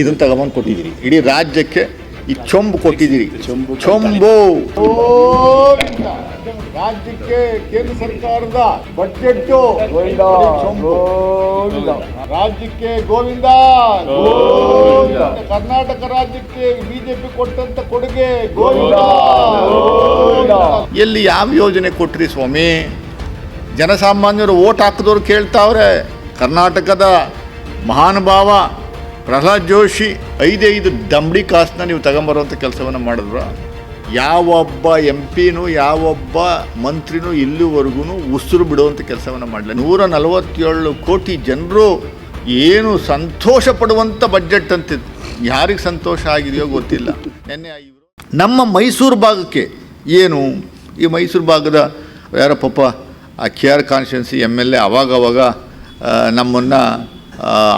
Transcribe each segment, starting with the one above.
ಇದನ್ನ ತಗೊಂಬಂದು ಕೊಟ್ಟಿದ್ದೀರಿ. ಇಡೀ ರಾಜ್ಯಕ್ಕೆ ಈ ಚೊಂಬು ಕೊಟ್ಟಿದ್ದೀರಿ. ಚೊಂಬು ಚೊಂಬು. ರಾಜ್ಯಕ್ಕೆ ಕೇಂದ್ರ ಸರ್ಕಾರದ ಬಜೆಟ್. ಗೋವಿಂದ, ಚೊಂಬು. ಗೋವಿಂದ. ರಾಜ್ಯಕ್ಕೆ ಗೋವಿಂದ. ಕರ್ನಾಟಕ ರಾಜ್ಯಕ್ಕೆ ಬಿಜೆಪಿ ಕೊಟ್ಟಂತ ಕೊಡುಗೆ. ಗೋವಿಂದ. ಗೋವಿಂದ. ಎಲ್ಲಿ ಯಾವ ಯೋಜನೆ ಕೊಟ್ರಿ ಸ್ವಾಮಿ? ಜನಸಾಮಾನ್ಯರು ಓಟ್ ಹಾಕಿದವ್ರು ಕೇಳ್ತಾವ್ರೆ. ಕರ್ನಾಟಕದ ಮಹಾನುಭಾವ ಪ್ರಹ್ಲಾದ್ ಜೋಶಿ ಐದೈದು ದಂಬಡಿ ಕಾಸ್ನ ನೀವು ತಗೊಂಬರುವಂಥ ಕೆಲಸವನ್ನು ಮಾಡಿದ್ರು. ಯಾವೊಬ್ಬ ಎಂ ಪಿನೂ, ಯಾವೊಬ್ಬ ಮಂತ್ರಿನೂ ಇಲ್ಲಿವರೆಗೂ ಉಸಿರು ಬಿಡುವಂಥ ಕೆಲಸವನ್ನು ಮಾಡಲಿಲ್ಲ. ನೂರ ನಲವತ್ತೇಳು ಕೋಟಿ ಜನರು ಏನು ಸಂತೋಷ ಪಡುವಂಥ ಬಜೆಟ್ ಅಂತಿದ್ದು ಯಾರಿಗೆ ಸಂತೋಷ ಆಗಿದೆಯೋ ಗೊತ್ತಿಲ್ಲ. ನೆನ್ನೆ ನಮ್ಮ ಮೈಸೂರು ಭಾಗಕ್ಕೆ ಏನು? ಈ ಮೈಸೂರು ಭಾಗದ ಯಾರ ಪಾಪ ಆ K R constituency M L A ಅವಾಗವಾಗ ನಮ್ಮನ್ನು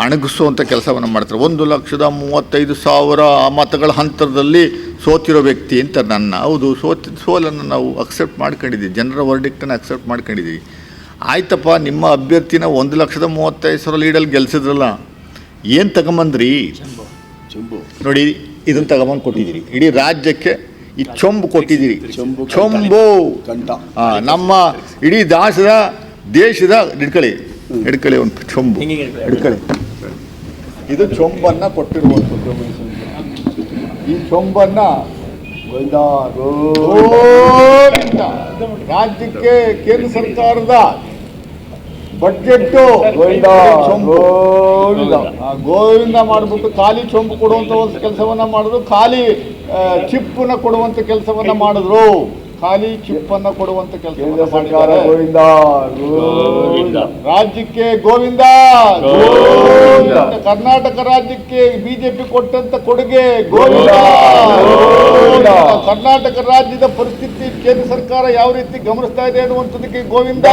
ಅಣಗಿಸುವಂಥ ಕೆಲಸವನ್ನು ಮಾಡ್ತಾರೆ. ಒಂದು ಲಕ್ಷದ ಮೂವತ್ತೈದು ಸಾವಿರ ಮತಗಳ ಹಂತದಲ್ಲಿ ಸೋತಿರೋ ವ್ಯಕ್ತಿ ಅಂತ ನನ್ನ ಹೌದು ಸೋತಿ ಸೋಲನ್ನು ನಾವು ಅಕ್ಸೆಪ್ಟ್ ಮಾಡ್ಕೊಂಡಿದ್ದೀವಿ. ಜನರ ವರ್ಡಿಕ್ಟನ್ನು ಅಕ್ಸೆಪ್ಟ್ ಮಾಡ್ಕೊಂಡಿದ್ದೀವಿ. ಆಯ್ತಪ್ಪ ನಿಮ್ಮ ಅಭ್ಯರ್ಥಿನ ಒಂದು ಲಕ್ಷದ ಮೂವತ್ತೈದು ಸಾವಿರ ಲೀಡಲ್ಲಿ ಗೆಲ್ಸಿದ್ರಲ್ಲ ಏನು ತಗೊಂಬಂದ್ರಿ? ಚೊಂಬು. ನೋಡಿ ಇದನ್ನು ತಗೊಂಬಂದು ಕೊಟ್ಟಿದ್ದೀರಿ. ಇಡೀ ರಾಜ್ಯಕ್ಕೆ ಈ ಚೊಂಬು ಕೊಟ್ಟಿದ್ದೀರಿ. ಚೊಂಬು ನಮ್ಮ ಇಡೀ ದಾಸದ ದೇಶದ ಹಿಡ್ಕೊಳ್ಳಿ. ಹಿಡ್ಕೊಳ್ಳಿ ಒಂದು ಚೊಂಬು. ಎಡ್ಕಳೆ ಇದು ಚೊಂಬನ್ನು ಕೊಟ್ಟಿರುವಂಥದ್ದು ಈ ಚೊಂಬನ್ನ ಗೋವಿಂದ ಗೋವಿಂದ. ರಾಜ್ಯಕ್ಕೆ ಕೇಂದ್ರ ಸರ್ಕಾರದ ಬಜೆಟ್ ಗೋವಿಂದ ಗೋವಿಂದ ಆ, ಗೋವಿಂದ ಮಾಡಿಬಿಟ್ಟು ಖಾಲಿ ಚೊಂಬು ಕೊಡುವಂತ ಒಂದು ಕೆಲಸವನ್ನ ಮಾಡಿದ್ರು ಖಾಲಿ ಚಿಪ್ಪನ್ನು ಚಿಪ್ಪನ್ನ ಕೊಡುವಂತ ಕೆಲಸವನ್ನ ಮಾಡಿದ್ರು. ಖಾಲಿ ಚಿಪ್ಪನ್ನ ಕೊಡುವಂತ ಕೆಲಸ ಸರ್ಕಾರ ಮಾಡಿದ್ದಾರೆ ಗೋವಿಂದ ಗೋವಿಂದ ರಾಜ್ಯಕ್ಕೆ ಗೋವಿಂದ ಗೋವಿಂದ. ಕರ್ನಾಟಕ ರಾಜ್ಯಕ್ಕೆ ಬಿಜೆಪಿ ಕೊಟ್ಟಂತ ಕೊಡುಗೆ ಗೋವಿಂದ ಗೋವಿಂದ. ಕರ್ನಾಟಕ ರಾಜ್ಯದ ಪರಿಸ್ಥಿತಿ ಕೇಂದ್ರ ಸರ್ಕಾರ ಯಾವ ರೀತಿ ಗಮನಿಸ್ತಾ ಇದೆ ಅನ್ನುವಂಥದಕ್ಕೆ ಗೋವಿಂದ.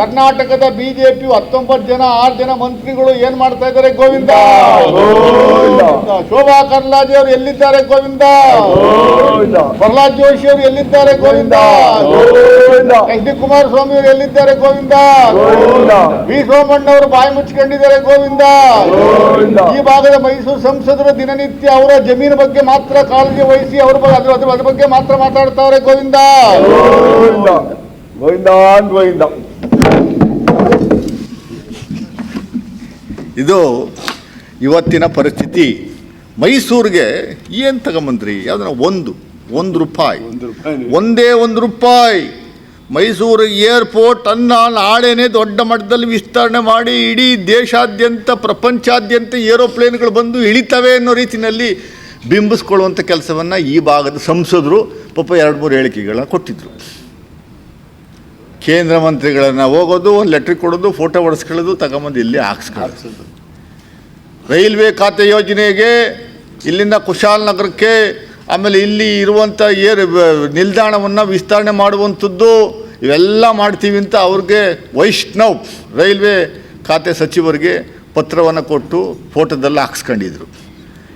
ಕರ್ನಾಟಕದ ಬಿಜೆಪಿ ಹತ್ತೊಂಬತ್ತು ಜನ ಆರು ಜನ ಮಂತ್ರಿಗಳು ಏನ್ ಮಾಡ್ತಾ ಇದ್ದಾರೆ ಗೋವಿಂದ ಗೋವಿಂದ. ಶೋಭಾ ಕರ್ಲಾಜಿ ಅವರು ಎಲ್ಲಿದ್ದಾರೆ ಗೋವಿಂದ ಪ್ರಹ್ಲಾದ್ ಜೋಶಿ ಅವರು ಎಲ್ಲಿದ್ದಾರೆ ಗೋವಿಂದ? ಗೋವಿಂದ. ಎಚ್ ಡಿ ಕುಮಾರಸ್ವಾಮಿ ಅವರು ಎಲ್ಲಿದ್ದಾರೆ ಗೋವಿಂದ? ಗೋವಿಂದ. ವಿ ಸೋಮಣ್ಣ ಅವರು ಬಾಯಿ ಮುಚ್ಚಿಕೊಂಡಿದ್ದಾರೆ ಗೋವಿಂದ? ಗೋವಿಂದ. ಈ ಭಾಗದ ಮೈಸೂರು ಸಂಸದರು ದಿನನಿತ್ಯ ಅವರ ಜಮೀನು ಬಗ್ಗೆ ಮಾತ್ರ ಕಾಳಜಿ ವಹಿಸಿ ಅವ್ರ ಬಗ್ಗೆ ಅದ್ರ ಅದ್ರ ಅದ್ರ ಬಗ್ಗೆ ಮಾತ್ರ ಮಾತಾಡ್ತಾವ್ರೆ ಗೋವಿಂದ? ಗೋವಿಂದ. ಗೋವಿಂದ ಗೋವಿಂದ. ಇದು ಇವತ್ತಿನ ಪರಿಸ್ಥಿತಿ. ಮೈಸೂರಿಗೆ ಏನು ತಗೊಂಬಂದ್ರಿ? ಯಾವ್ದನ್ನ ಒಂದು. ಒಂದು ರೂಪಾಯಿ. ಒಂದು ರೂಪಾಯಿ. ಒಂದೇ ಒಂದು ರೂಪಾಯಿ. ಮೈಸೂರು ಏರ್ಪೋರ್ಟ್ ಅನ್ನ ನಾಳೆನೇ ದೊಡ್ಡ ಮಟ್ಟದಲ್ಲಿ ವಿಸ್ತರಣೆ ಮಾಡಿ ಇಡೀ ದೇಶಾದ್ಯಂತ ಪ್ರಪಂಚಾದ್ಯಂತ ಏರೋಪ್ಲೇನ್ಗಳು ಬಂದು ಇಳಿತವೆ ಅನ್ನೋ ರೀತಿಯಲ್ಲಿ ಬಿಂಬಿಸ್ಕೊಳ್ಳುವಂಥ ಕೆಲಸವನ್ನು ಈ ಭಾಗದ ಸಂಸದರು ಪಾಪ ಎರಡು ಮೂರು ಹೇಳಿಕೆಗಳನ್ನ ಕೊಟ್ಟಿದ್ದರು ಕೇಂದ್ರ ಮಂತ್ರಿಗಳನ್ನು ಹೋಗೋದು ಒಂದು ಲೆಟ್ರ್ ಕೊಡೋದು ಫೋಟೋ ಹೊಡೆಸ್ಕೊಳ್ಳೋದು ತಗೊಂಬಂದು ಇಲ್ಲಿ ಹಾಕ್ಸ್ಕೊಳ್ಳೋದು. ರೈಲ್ವೆ ಖಾತೆ ಯೋಜನೆಗೆ ಇಲ್ಲಿಂದ ಕುಶಾಲನಗರಕ್ಕೆ ಆಮೇಲೆ ಇಲ್ಲಿ ಇರುವಂಥ ಏರ್ ನಿಲ್ದಾಣವನ್ನು ವಿಸ್ತರಣೆ ಮಾಡುವಂಥದ್ದು ಇವೆಲ್ಲ ಮಾಡ್ತೀವಿ ಅಂತ ಅವ್ರಿಗೆ ವೈಷ್ಣವ್ ರೈಲ್ವೆ ಖಾತೆ ಸಚಿವರಿಗೆ ಪತ್ರವನ್ನು ಕೊಟ್ಟು ಫೋಟೋದಲ್ಲಿ ಹಾಕ್ಸ್ಕೊಂಡಿದ್ರು.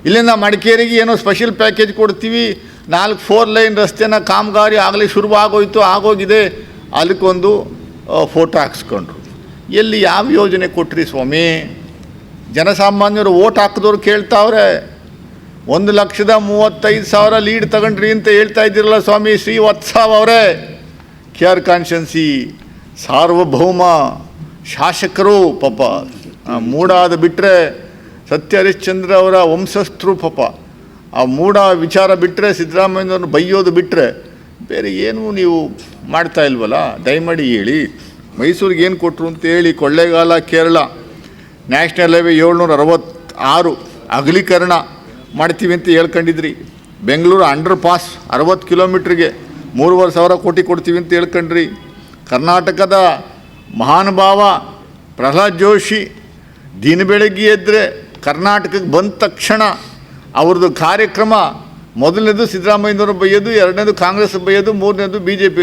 ಇಲ್ಲಿಂದ ಮಡಿಕೇರಿಗೆ ಏನೋ ಸ್ಪೆಷಲ್ ಪ್ಯಾಕೇಜ್ ಕೊಡ್ತೀವಿ. ನಾಲ್ಕು ಫೋರ್ ಲೈನ್ ರಸ್ತೆನ ಕಾಮಗಾರಿ ಆಗಲೇ ಶುರುವಾಗೋಯ್ತು ಆಗೋಗಿದೆ. ಅದಕ್ಕೊಂದು ಫೋಟೋ ಹಾಕ್ಸ್ಕೊಂಡ್ರು. ಎಲ್ಲಿ ಯಾವ ಯೋಜನೆ ಕೊಟ್ಟ್ರಿ ಸ್ವಾಮಿ? ಜನಸಾಮಾನ್ಯರು ಓಟ್ ಹಾಕಿದವ್ರು ಕೇಳ್ತಾವ್ರೆ. ಒಂದು ಲಕ್ಷದ ಮೂವತ್ತೈದು ಸಾವಿರ ಲೀಡ್ ತಗೊಂಡ್ರಿ ಅಂತ ಹೇಳ್ತಾ ಇದ್ದೀರಲ್ಲ ಸ್ವಾಮಿ ಶ್ರೀ ವತ್ಸಾವ್ ಅವರೇ. ಕೆ ಆರ್ ಕಾನ್ಸ್ಟೆನ್ಸಿ ಸಾರ್ವಭೌಮ, ಶಾಸಕರು ಪಾಪ. ಮೂಡಾದ ಬಿಟ್ಟರೆ ಸತ್ಯ ಹರಿಶ್ಚಂದ್ರ ಅವರ ವಂಶಸ್ಥರು ಪಾಪ. ಆ ಮೂಡ ವಿಚಾರ ಬಿಟ್ಟರೆ ಸಿದ್ದರಾಮಯ್ಯನವ್ರನ್ನ ಬೈಯೋದು ಬಿಟ್ಟರೆ ಬೇರೆ ಏನೂ ನೀವು ಮಾಡ್ತಾ ಇಲ್ವಲ್ಲ? ದಯಮಾಡಿ ಹೇಳಿ. ಮೈಸೂರಿಗೆ ಏನು ಕೊಟ್ಟರು ಅಂತ ಹೇಳಿ ಕೊಳ್ಳೇಗಾಲ ಕೇರಳ. ನ್ಯಾಷನಲ್ ಹೈವೇ ಏಳ್ನೂರ ಅರವತ್ತಾರು ಅಗಲೀಕರಣ. ಮಾಡ್ತೀವಿ ಅಂತ ಹೇಳ್ಕೊಂಡಿದ್ರಿ. ಬೆಂಗಳೂರು ಅಂಡರ್ ಪಾಸ್ ಅರವತ್ತು ಕಿಲೋಮೀಟ್ರಿಗೆ ಮೂರುವರೆ ಸಾವಿರ ಕೋಟಿ ಕೊಡ್ತೀವಿ ಅಂತ ಹೇಳ್ಕೊಂಡ್ರಿ. ಕರ್ನಾಟಕದ ಮಹಾನುಭಾವ ಪ್ರಹ್ಲಾದ್ ಜೋಶಿ ದಿನ ಬೆಳಗ್ಗೆ ಎದ್ದರೆ ಕರ್ನಾಟಕಕ್ಕೆ ಬಂದ ತಕ್ಷಣ ಅವ್ರದ್ದು ಕಾರ್ಯಕ್ರಮ ಮೊದಲನೇದು ಸಿದ್ದರಾಮಯ್ಯನವರು ಬೈಯೋದು, ಎರಡನೇದು ಕಾಂಗ್ರೆಸ್ ಬೈಯೋದು, ಮೂರನೇದು ಬಿ ಜೆ ಪಿ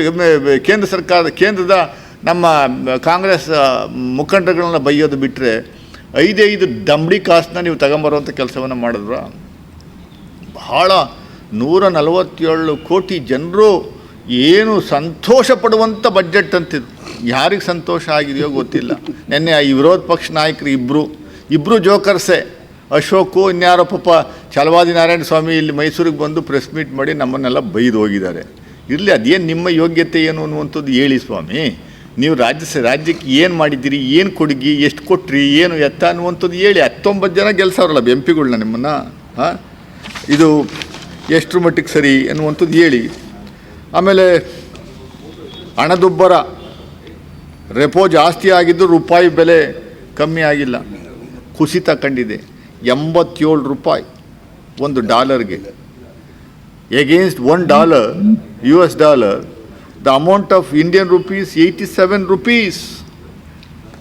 ಕೇಂದ್ರ ಸರ್ಕಾರದ ಕೇಂದ್ರದ ನಮ್ಮ ಕಾಂಗ್ರೆಸ್ ಮುಖಂಡರುಗಳನ್ನ ಬೈಯೋದು ಬಿಟ್ಟರೆ ಐದೈದು ದಂಬಡಿ ಕಾಸನ್ನ ನೀವು ತಗೊಂಬರುವಂಥ ಕೆಲಸವನ್ನು ಮಾಡಿದ್ರ? ಬಹಳ ನೂರ ನಲವತ್ತೇಳು ಕೋಟಿ ಜನರು ಏನು ಸಂತೋಷ ಪಡುವಂಥ ಬಜೆಟ್ ಅಂತಿದ್ದು ಯಾರಿಗೆ ಸಂತೋಷ ಆಗಿದೆಯೋ ಗೊತ್ತಿಲ್ಲ. ನಿನ್ನೆ ಆ ವಿರೋಧ ಪಕ್ಷ ನಾಯಕರು ಇಬ್ಬರು ಇಬ್ಬರು ಜೋಕರ್ಸೆ, ಅಶೋಕು ಇನ್ಯಾರೋ ಪಾಪ ಚಲವಾದಿ ನಾರಾಯಣ ಸ್ವಾಮಿ ಇಲ್ಲಿ ಮೈಸೂರಿಗೆ ಬಂದು ಪ್ರೆಸ್ ಮೀಟ್ ಮಾಡಿ ನಮ್ಮನ್ನೆಲ್ಲ ಬೈದು ಹೋಗಿದ್ದಾರೆ. ಇರಲಿ, ಅದೇನು ನಿಮ್ಮ ಯೋಗ್ಯತೆ ಏನು ಅನ್ನುವಂಥದ್ದು ಹೇಳಿ ಸ್ವಾಮಿ. ನೀವು ರಾಜ್ಯ ರಾಜ್ಯಕ್ಕೆ ಏನು ಮಾಡಿದ್ದೀರಿ, ಏನು ಕೊಡುಗೆ, ಎಷ್ಟು ಕೊಟ್ರಿ, ಏನು ಎತ್ತ ಅನ್ನುವಂಥದ್ದು ಹೇಳಿ ಹತ್ತೊಂಬತ್ತು ಜನ ಗೆಲ್ಸವ್ರಲ್ಲ ಎಂ ಪಿಗಳನ್ನ ನಿಮ್ಮನ್ನು, ಹಾಂ? ಇದು ಎಷ್ಟರ ಮಟ್ಟಿಗೆ ಸರಿ ಅನ್ನುವಂಥದ್ದು ಹೇಳಿ. ಆಮೇಲೆ ಹಣದುಬ್ಬರ, ರೆಪೋ ಜಾಸ್ತಿ ಆಗಿದ್ದು ರೂಪಾಯಿ ಬೆಲೆ ಕಮ್ಮಿ ಆಗಿಲ್ಲ. ಕುಸಿತ ಕಂಡಿದೆ ಎಂಬತ್ತೇಳು ರೂಪಾಯಿ ಒಂದು ಡಾಲರ್ಗೆ. Against one dollar U S dollar the amount of Indian rupees eighty seven rupees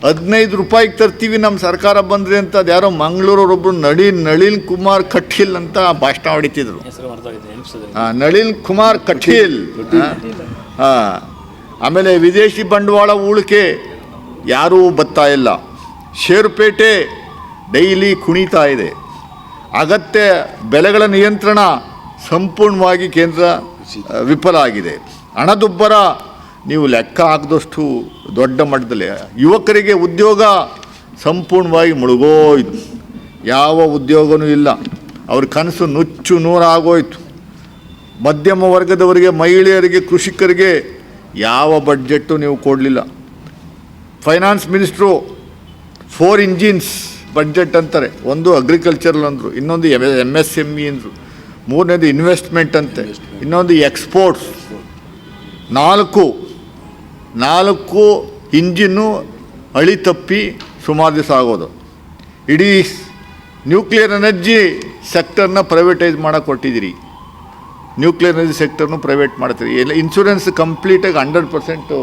ಹದಿನೈದು ರೂಪಾಯಿಗೆ ತರ್ತೀವಿ ನಮ್ಮ ಸರ್ಕಾರ ಬಂದರೆ ಅಂತ ಅದು ಯಾರೋ ಮಂಗಳೂರವರೊಬ್ಬರು ನಳಿ ನಳಿನ್ ಕುಮಾರ್ ಕಠಿಲ್ ಅಂತ ಭಾಷಣ ಹೊಡಿತಿದ್ರು. ಹಾಂ ನಳಿನ್ ಕುಮಾರ್ ಕಠಿಲ್ ಹಾಂ. ಆಮೇಲೆ ವಿದೇಶಿ ಬಂಡವಾಳ ಉಳಿಕೆ ಯಾರೂ ಬತ್ತಾ ಇಲ್ಲ. ಷೇರುಪೇಟೆ ಡೈಲಿ ಕುಣಿತಾ ಇದೆ. ಅಗತ್ಯ ಬೆಲೆಗಳ ನಿಯಂತ್ರಣ ಸಂಪೂರ್ಣವಾಗಿ ಕೇಂದ್ರ ವಿಫಲ ಆಗಿದೆ. ಹಣದುಬ್ಬರ ನೀವು ಲೆಕ್ಕ ಹಾಕಿದಷ್ಟು ದೊಡ್ಡ ಮಟ್ಟದಲ್ಲಿ ಯುವಕರಿಗೆ ಉದ್ಯೋಗ ಸಂಪೂರ್ಣವಾಗಿ ಮುಳುಗೋಯ್ತು. ಯಾವ ಉದ್ಯೋಗವೂ ಇಲ್ಲ. ಅವ್ರ ಕನಸು ನುಚ್ಚು ನೂರಾಗೋಯ್ತು. ಮಧ್ಯಮ ವರ್ಗದವರಿಗೆ ಮಹಿಳೆಯರಿಗೆ ಕೃಷಿಕರಿಗೆ ಯಾವ ಬಡ್ಜೆಟ್ಟು ನೀವು ಕೊಡಲಿಲ್ಲ. Finance minister four engines budget ಅಂತಾರೆ. ಒಂದು ಅಗ್ರಿಕಲ್ಚರಲ್ ಅಂದರು ಇನ್ನೊಂದು ಎಂ ಎಸ್ ಎಂ ಇ ಅಂದರು. ಮೂರನೇದು ಇನ್ವೆಸ್ಟ್ಮೆಂಟ್ ಅಂತೆ. ಇನ್ನೊಂದು ಎಕ್ಸ್ಪೋರ್ಟ್ಸ್ ನಾಲ್ಕು ನಾಲ್ಕು ಇಂಜಿನ್ನು ಅಳಿ ತಪ್ಪಿ ಸುಮಾರು ದಿವಸ ಆಗೋದು. ಇಡೀ ನ್ಯೂಕ್ಲಿಯರ್ ಎನರ್ಜಿ ಸೆಕ್ಟರ್ನ ಪ್ರೈವೇಟೈಸ್ ಮಾಡಕ್ಕೆ ಕೊಟ್ಟಿದ್ದೀರಿ ನ್ಯೂಕ್ಲಿಯರ್ ಎನರ್ಜಿ ಸೆಕ್ಟರ್ನು ಪ್ರೈವೇಟ್ ಮಾಡ್ತೀರಿ. ಎಲ್ಲ ಇನ್ಶೂರೆನ್ಸ್ ಕಂಪ್ಲೀಟಾಗಿ ಹಂಡ್ರೆಡ್ ಪರ್ಸೆಂಟು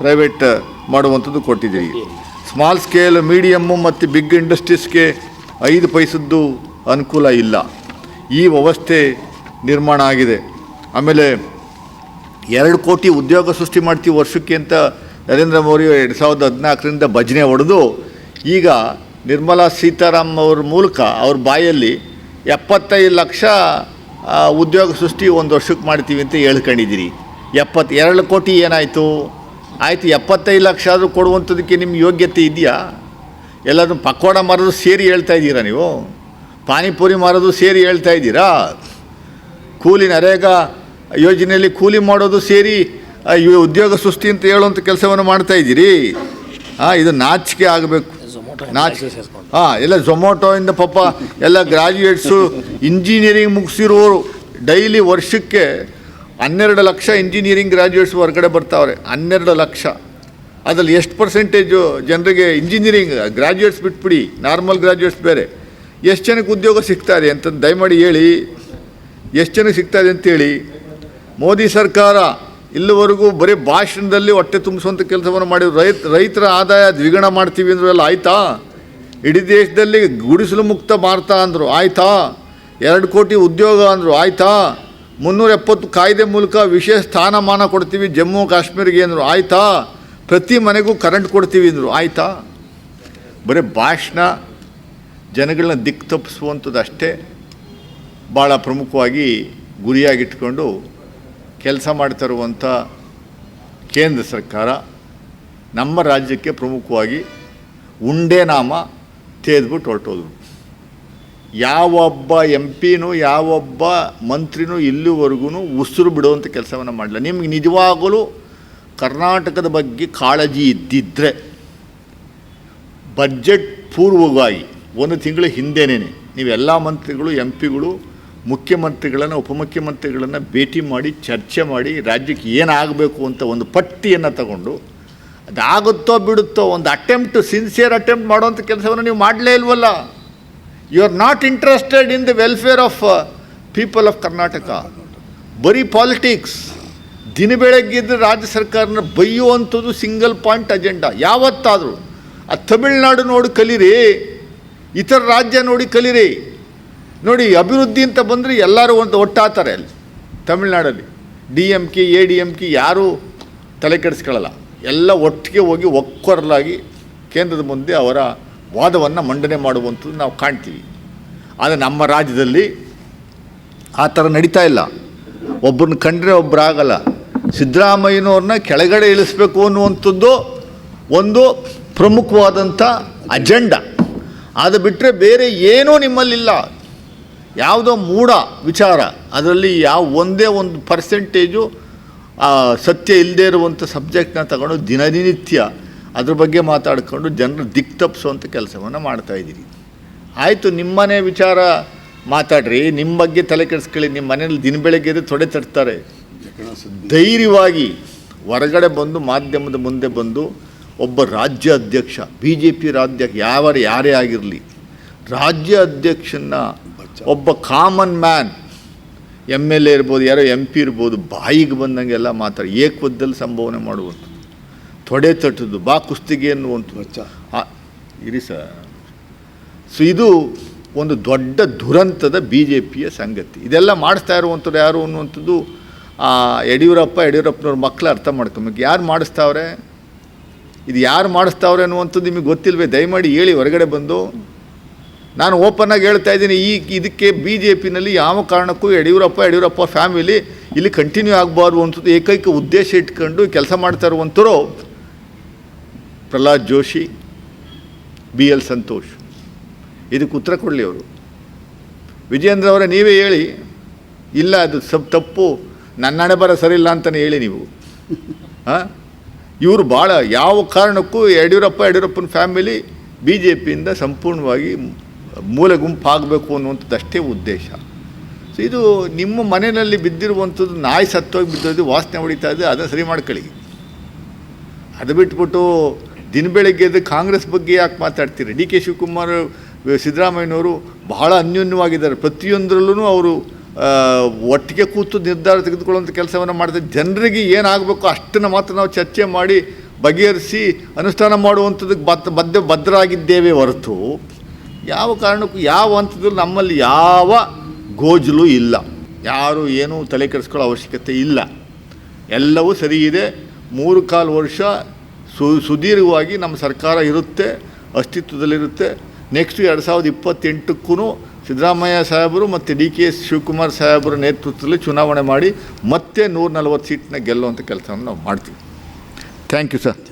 ಪ್ರೈವೇಟ್ ಮಾಡುವಂಥದ್ದು ಕೊಟ್ಟಿದ್ದೀರಿ. ಸ್ಮಾಲ್ ಸ್ಕೇಲ್ ಮೀಡಿಯಮ್ಮು ಮತ್ತು ಬಿಗ್ ಇಂಡಸ್ಟ್ರೀಸ್ಗೆ ಐದು ಪೈಸದ್ದು ಅನುಕೂಲ ಇಲ್ಲ. ಈ ವ್ಯವಸ್ಥೆ ನಿರ್ಮಾಣ ಆಗಿದೆ. ಆಮೇಲೆ ಎರಡು ಕೋಟಿ ಉದ್ಯೋಗ ಸೃಷ್ಟಿ ಮಾಡ್ತೀವಿ ವರ್ಷಕ್ಕೆ ಅಂತ ನರೇಂದ್ರ ಮೋದಿ ಎರಡು ಸಾವಿರದ ಹದಿನಾಲ್ಕರಿಂದ ಭಜನೆ ಹೊಡೆದು, ಈಗ ನಿರ್ಮಲಾ ಸೀತಾರಾಮ್ ಅವ್ರ ಮೂಲಕ ಅವ್ರ ಬಾಯಲ್ಲಿ ಎಪ್ಪತ್ತೈದು ಲಕ್ಷ ಉದ್ಯೋಗ ಸೃಷ್ಟಿ ಒಂದು ವರ್ಷಕ್ಕೆ ಮಾಡ್ತೀವಿ ಅಂತ ಹೇಳ್ಕೊಂಡಿದ್ದೀರಿ. ಎಪ್ಪತ್ತು ಎರಡು ಕೋಟಿ ಏನಾಯಿತು? ಆಯಿತು, ಎಪ್ಪತ್ತೈದು ಲಕ್ಷ ಆದರೂ ಕೊಡುವಂಥದಕ್ಕೆ ನಿಮ್ಮ ಯೋಗ್ಯತೆ ಇದೆಯಾ? ಎಲ್ಲರೂ ಪಕೋಡ ಮಾರೋದು ಸೇರಿ ಹೇಳ್ತಾ ಇದ್ದೀರಾ ನೀವು? ಪಾನಿಪುರಿ ಮಾರೋದು ಸೇರಿ ಹೇಳ್ತಾ ಇದ್ದೀರಾ? ಕೂಲಿ ನರೇಗಾ ಯೋಜನೆಯಲ್ಲಿ ಕೂಲಿ ಮಾಡೋದು ಸೇರಿ ಇವು ಉದ್ಯೋಗ ಸೃಷ್ಟಿ ಅಂತ ಹೇಳುವಂಥ ಕೆಲಸವನ್ನು ಮಾಡ್ತಾ ಇದ್ದೀರಿ. ಹಾಂ ಇದು ನಾಚಿಕೆ ಆಗಬೇಕು. ನಾಚಿಕೆ ಹಾಂ ಎಲ್ಲ ಝೊಮೊಟೊಯಿಂದ ಪಾಪ ಎಲ್ಲ ಗ್ರಾಜ್ಯುಯೇಟ್ಸು ಇಂಜಿನಿಯರಿಂಗ್ ಮುಗಿಸಿರೋರು ಡೈಲಿ ವರ್ಷಕ್ಕೆ ಹನ್ನೆರಡು ಲಕ್ಷ ಇಂಜಿನಿಯರಿಂಗ್ ಗ್ರಾಜ್ಯುಯೇಟ್ಸ್ ಹೊರಗಡೆ ಬರ್ತಾವ್ರೆ ಹನ್ನೆರಡು ಲಕ್ಷ. ಅದರಲ್ಲಿ ಎಷ್ಟು ಪರ್ಸೆಂಟೇಜು ಜನರಿಗೆ ಇಂಜಿನಿಯರಿಂಗ್ ಗ್ರಾಜ್ಯುಯೇಟ್ಸ್ ಬಿಟ್ಬಿಡಿ ನಾರ್ಮಲ್ ಗ್ರಾಜ್ಯುಯೇಟ್ಸ್ ಬೇರೆ. ಎಷ್ಟು ಜನಕ್ಕೆ ಉದ್ಯೋಗ ಸಿಗ್ತಾ ಇದೆ ಅಂತ ದಯಮಾಡಿ ಹೇಳಿ ಎಷ್ಟು ಜನಕ್ಕೆ ಸಿಗ್ತಾ ಇದೆ ಅಂತೇಳಿ ಮೋದಿ ಸರ್ಕಾರ ಇಲ್ಲಿವರೆಗೂ ಬರೀ ಭಾಷಣದಲ್ಲಿ ಹೊಟ್ಟೆ ತುಂಬಿಸುವಂಥ ಕೆಲಸವನ್ನು ಮಾಡಿದ್ರು ರೈತ, ರೈತರ ಆದಾಯ ದ್ವಿಗುಣ ಮಾಡ್ತೀವಿ ಅಂದರು ಎಲ್ಲ ಆಯ್ತಾ? ಇಡೀ ದೇಶದಲ್ಲಿ ಗುಡಿಸಲು ಮುಕ್ತ ಭಾರತ ಅಂದರು ಆಯ್ತಾ? ಎರಡು ಕೋಟಿ ಉದ್ಯೋಗ ಅಂದರು ಆಯ್ತಾ? ಮುನ್ನೂರ ಎಪ್ಪತ್ತು ಕಾಯ್ದೆ ಮೂಲಕ ವಿಶೇಷ ಸ್ಥಾನಮಾನ ಕೊಡ್ತೀವಿ ಜಮ್ಮು ಕಾಶ್ಮೀರಿಗೆ ಅಂದರು ಆಯ್ತಾ? ಪ್ರತಿ ಮನೆಗೂ ಕರೆಂಟ್ ಕೊಡ್ತೀವಿ ಅಂದರು ಆಯ್ತಾ? ಬರೀ ಭಾಷಣ ಜನಗಳನ್ನ ದಿಕ್ಕು ತಪ್ಪಿಸುವಂಥದ್ದು ಅಷ್ಟೇ ಭಾಳ ಪ್ರಮುಖವಾಗಿ ಗುರಿಯಾಗಿಟ್ಕೊಂಡು ಕೆಲಸ ಮಾಡ್ತಾ ಇರುವಂಥ ಕೇಂದ್ರ ಸರ್ಕಾರ ನಮ್ಮ ರಾಜ್ಯಕ್ಕೆ ಪ್ರಮುಖವಾಗಿ ಉಂಡೆ ನಾಮ ತೇದ್ಬಿಟ್ಟು ಹೊರಟೋದು ಯಾವೊಬ್ಬ ಎಂ ಪಿನೂ ಯಾವೊಬ್ಬ ಮಂತ್ರಿನೂ ಇಲ್ಲಿವರೆಗೂ ಉಸಿರು ಬಿಡುವಂಥ ಕೆಲಸವನ್ನು ಮಾಡಲಿಲ್ಲ. ನಿಮ್ಗೆ ನಿಜವಾಗಲೂ ಕರ್ನಾಟಕದ ಬಗ್ಗೆ ಕಾಳಜಿ ಇದ್ದಿದ್ದರೆ ಬಜೆಟ್ ಪೂರ್ವವಾಗಿ ಒಂದು ತಿಂಗಳ ಹಿಂದೆನೇ ನೀವೆಲ್ಲ ಮಂತ್ರಿಗಳು, ಎಂ ಪಿಗಳು ಮುಖ್ಯಮಂತ್ರಿಗಳನ್ನು, ಉಪಮುಖ್ಯಮಂತ್ರಿಗಳನ್ನು ಭೇಟಿ ಮಾಡಿ, ಚರ್ಚೆ ಮಾಡಿ ರಾಜ್ಯಕ್ಕೆ ಏನಾಗಬೇಕು ಅಂತ ಒಂದು ಪಟ್ಟಿಯನ್ನು ತಗೊಂಡು, ಅದಾಗುತ್ತೋ ಬಿಡುತ್ತೋ ಒಂದು ಅಟೆಂಪ್ಟ್ ಸಿನ್ಸಿಯರ್ ಅಟೆಂಪ್ಟ್ ಮಾಡುವಂಥ ಕೆಲಸವನ್ನು ನೀವು ಮಾಡಲೇ ಇಲ್ವಲ್ಲ? You are not interested in the welfare of people of Karnataka ಬರೀ ಪಾಲಿಟಿಕ್ಸ್ ದಿನ ಬೆಳಗ್ಗೆದ್ದು ರಾಜ್ಯ ಸರ್ಕಾರನ ಬೈಯುವಂಥದ್ದು ಸಿಂಗಲ್ ಪಾಯಿಂಟ್ ಅಜೆಂಡಾ ಯಾವತ್ತಾದರೂ. ಆ ತಮಿಳ್ನಾಡು ನೋಡಿ ಕಲೀರಿ. ಇತರ ರಾಜ್ಯ ನೋಡಿ ಕಲೀರಿ. ನೋಡಿ, ಅಭಿವೃದ್ಧಿ ಅಂತ ಬಂದರೆ ಎಲ್ಲರೂ ಒಂದು ಒಟ್ಟಾತಾರೆ ಅಲ್ಲಿ, ತಮಿಳ್ನಾಡಲ್ಲಿ. D M K, A D M K ಯಾರೂ ತಲೆ ಕೆಡಿಸ್ಕೊಳ್ಳಲ್ಲ. ಎಲ್ಲ ಒಟ್ಟಿಗೆ ಹೋಗಿ ಒಕ್ಕೊರಲಾಗಿ ಕೇಂದ್ರದ ಮುಂದೆ ಅವರ ವಾದವನ್ನು ಮಂಡನೆ ಮಾಡುವಂಥದ್ದು ನಾವು ಕಾಣ್ತೀವಿ. ಆದರೆ ನಮ್ಮ ರಾಜ್ಯದಲ್ಲಿ ಆ ಥರ ನಡೀತಾ ಇಲ್ಲ. ಒಬ್ಬರನ್ನ ಕಂಡ್ರೆ ಒಬ್ಬರಾಗಲ್ಲ ಸಿದ್ದರಾಮಯ್ಯನವ್ರನ್ನ ಕೆಳಗಡೆ ಇಳಿಸ್ಬೇಕು ಅನ್ನುವಂಥದ್ದು ಒಂದು ಪ್ರಮುಖವಾದಂಥ ಅಜೆಂಡ. ಅದು ಬಿಟ್ಟರೆ ಬೇರೆ ಏನೂ ನಿಮ್ಮಲ್ಲಿಲ್ಲ. ಯಾವುದೋ ಮೂಢ ವಿಚಾರ, ಅದರಲ್ಲಿ ಯಾವ ಒಂದೇ ಒಂದು ಪರ್ಸೆಂಟೇಜು ಸತ್ಯ ಇಲ್ಲದೇ ಇರುವಂಥ ಸಬ್ಜೆಕ್ಟ್ನ ತಗೊಂಡು ದಿನನಿತ್ಯ ಅದ್ರ ಬಗ್ಗೆ ಮಾತಾಡ್ಕೊಂಡು ಜನರು ದಿಕ್ ತಪ್ಪಿಸುವಂಥ ಕೆಲಸವನ್ನು ಮಾಡ್ತಾಯಿದ್ದೀರಿ ಆಯಿತು, ನಿಮ್ಮನೆ ವಿಚಾರ ಮಾತಾಡ್ರಿ ನಿಮ್ಮ ಬಗ್ಗೆ ತಲೆ ಕೆಡಿಸ್ಕೊಳ್ಳಿ ನಿಮ್ಮ ಮನೇಲಿ ದಿನ ಬೆಳಗ್ಗೆ ತೊಡೆ ತರ್ತಾರೆ ಧೈರ್ಯವಾಗಿ ಹೊರಗಡೆ ಬಂದು, ಮಾಧ್ಯಮದ ಮುಂದೆ ಬಂದು ಒಬ್ಬ ರಾಜ್ಯಾಧ್ಯಕ್ಷ ಬಿ ಜೆ ಪಿ ರಾಜ್ಯ ಯಾವ ಯಾರೇ ಆಗಿರಲಿ ರಾಜ್ಯ ಅಧ್ಯಕ್ಷನ ಒಬ್ಬ common man M L A ಇರ್ಬೋದು ಯಾರೋ ಎಂ ಪಿ ಇರ್ಬೋದು ಬಾಯಿಗೆ ಬಂದಂಗೆಲ್ಲ ಮಾತಾಡಿ ಏಕವದ್ದಲ್ಲಿ ಸಂಭಾವನೆ ಮಾಡುವಂಥದ್ದು ತೊಡೆ ತಟ್ಟದ್ದು ಬಾ ಕುಸ್ತಿಗೆ ಅನ್ನುವಂಥದ್ದು ಇರಿ ಸರ್. ಸೊ ಇದು ಒಂದು ದೊಡ್ಡ ದುರಂತದ ಬಿ ಜೆ ಪಿಯ ಸಂಗತಿ. ಇದೆಲ್ಲ ಮಾಡಿಸ್ತಾ ಇರುವಂಥದ್ದು ಯಾರು ಅನ್ನುವಂಥದ್ದು ಆ, ಯಡಿಯೂರಪ್ಪ ಯಡಿಯೂರಪ್ಪನವ್ರ ಮಕ್ಕಳು ಅರ್ಥ ಮಾಡ್ಕೊಬೇಕು. ಯಾರು ಮಾಡಿಸ್ತಾವ್ರೆ? ಇದು ಯಾರು ಮಾಡಿಸ್ತಾವ್ರೆ ಅನ್ನುವಂಥದ್ದು ನಿಮಗೆ ಗೊತ್ತಿಲ್ವೇ? ದಯಮಾಡಿ ಹೇಳಿ ಹೊರಗಡೆ ಬಂದು. ನಾನು ಓಪನ್ನಾಗಿ ಹೇಳ್ತಾ ಇದ್ದೀನಿ, ಈ ಇದಕ್ಕೆ ಬಿ ಜೆ ಪಿನಲ್ಲಿ ಯಾವ ಕಾರಣಕ್ಕೂ ಯಡಿಯೂರಪ್ಪ ಯಡಿಯೂರಪ್ಪ ಫ್ಯಾಮಿಲಿ ಇಲ್ಲಿ ಕಂಟಿನ್ಯೂ ಆಗಬಾರ್ದು ಅಂಥದ್ದು ಏಕೈಕ ಉದ್ದೇಶ ಇಟ್ಕೊಂಡು ಕೆಲಸ ಮಾಡ್ತಾ ಇರುವಂಥರು ಪ್ರಹ್ಲಾದ್ ಜೋಶಿ ಬಿ ಎಲ್ ಸಂತೋಷ್. ಇದಕ್ಕೆ ಉತ್ತರ ಕೊಡಲಿ ಅವರು. ವಿಜೇಂದ್ರ ಅವರೇ, ನೀವೇ ಹೇಳಿ. ಇಲ್ಲ, ಅದು ಸಬ್ ತಪ್ಪು. ನನ್ನ ಹಣೆ ಬರ ಸರಿ ಇಲ್ಲ ಅಂತಲೇ ಹೇಳಿ ನೀವು. ಹಾಂ? ಇವರು ಭಾಳ ಯಾವ ಕಾರಣಕ್ಕೂ ಯಡಿಯೂರಪ್ಪ, ಯಡಿಯೂರಪ್ಪನ ಫ್ಯಾಮಿಲಿ ಬಿ ಜೆ ಪಿಯಿಂದ ಸಂಪೂರ್ಣವಾಗಿ ಮೂಲೆ ಗುಂಪಾಗಬೇಕು ಅನ್ನುವಂಥದ್ದಷ್ಟೇ ಉದ್ದೇಶ. ಸೊ ಇದು ನಿಮ್ಮ ಮನೆಯಲ್ಲಿ ಬಿದ್ದಿರುವಂಥದ್ದು ನಾಯಿ ಸತ್ತೋಗಿ ಬಿದ್ದದ್ದು, ವಾಸನೆ ಹೊಡಿತಾ ಇದೆ ಅದನ್ನು ಸರಿ ಮಾಡ್ಕೊಳ್ಳಿ. ಅದು ಬಿಟ್ಬಿಟ್ಟು ದಿನ ಬೆಳಗ್ಗೆ ಎದ್ದು ಕಾಂಗ್ರೆಸ್ ಬಗ್ಗೆ ಯಾಕೆ ಮಾತಾಡ್ತೀರಿ? ಡಿ ಕೆ ಶಿವಕುಮಾರ್, ಸಿದ್ದರಾಮಯ್ಯನವರು ಬಹಳ ಅನ್ಯೋನ್ಯವಾಗಿದ್ದಾರೆ. ಪ್ರತಿಯೊಂದರಲ್ಲೂ ಅವರು ಒಟ್ಟಿಗೆ ಕೂತು ನಿರ್ಧಾರ ತೆಗೆದುಕೊಳ್ಳುವಂಥ ಕೆಲಸವನ್ನು ಮಾಡ್ತಾರೆ ಜನರಿಗೆ ಏನಾಗಬೇಕು ಅಷ್ಟನ್ನು ಮಾತ್ರ ನಾವು ಚರ್ಚೆ ಮಾಡಿ ಬಗೆಹರಿಸಿ ಅನುಷ್ಠಾನ ಮಾಡುವಂಥದ್ದಕ್ಕೆ ಬದ್ಧ ಬದ್ಧ ಭದ್ರಾಗಿದ್ದೇವೆ ಹೊರತು ಯಾವ ಕಾರಣಕ್ಕೂ ಯಾವ ಹಂತದಲ್ಲೂ ನಮ್ಮಲ್ಲಿ ಯಾವ ಗೋಜಲು ಇಲ್ಲ. ಯಾರು ಏನೂ ತಲೆ ಕೆಡಿಸ್ಕೊಳ್ಳೋ ಅವಶ್ಯಕತೆ ಇಲ್ಲ. ಎಲ್ಲವೂ ಸರಿ ಇದೆ. ಮೂರು ಕಾಲು ವರ್ಷ ಸು, ಸುದೀರ್ಘವಾಗಿ ನಮ್ಮ ಸರ್ಕಾರ ಇರುತ್ತೆ, ಅಸ್ತಿತ್ವದಲ್ಲಿರುತ್ತೆ. ನೆಕ್ಸ್ಟ್ ಎರಡು ಸಾವಿರದ ಇಪ್ಪತ್ತೆಂಟಕ್ಕೂ ಸಿದ್ದರಾಮಯ್ಯ ಸಾಹೇಬರು ಮತ್ತು ಡಿ ಕೆ ಎಸ್ ಶಿವಕುಮಾರ್ ಸಾಹೇಬರ ನೇತೃತ್ವದಲ್ಲಿ ಚುನಾವಣೆ ಮಾಡಿ ಮತ್ತೆ ನೂರ ನಲವತ್ತು ಸೀಟ್ನ ಗೆಲ್ಲುವಂಥ ಕೆಲಸವನ್ನು ನಾವು ಮಾಡ್ತೀವಿ. Thank you sir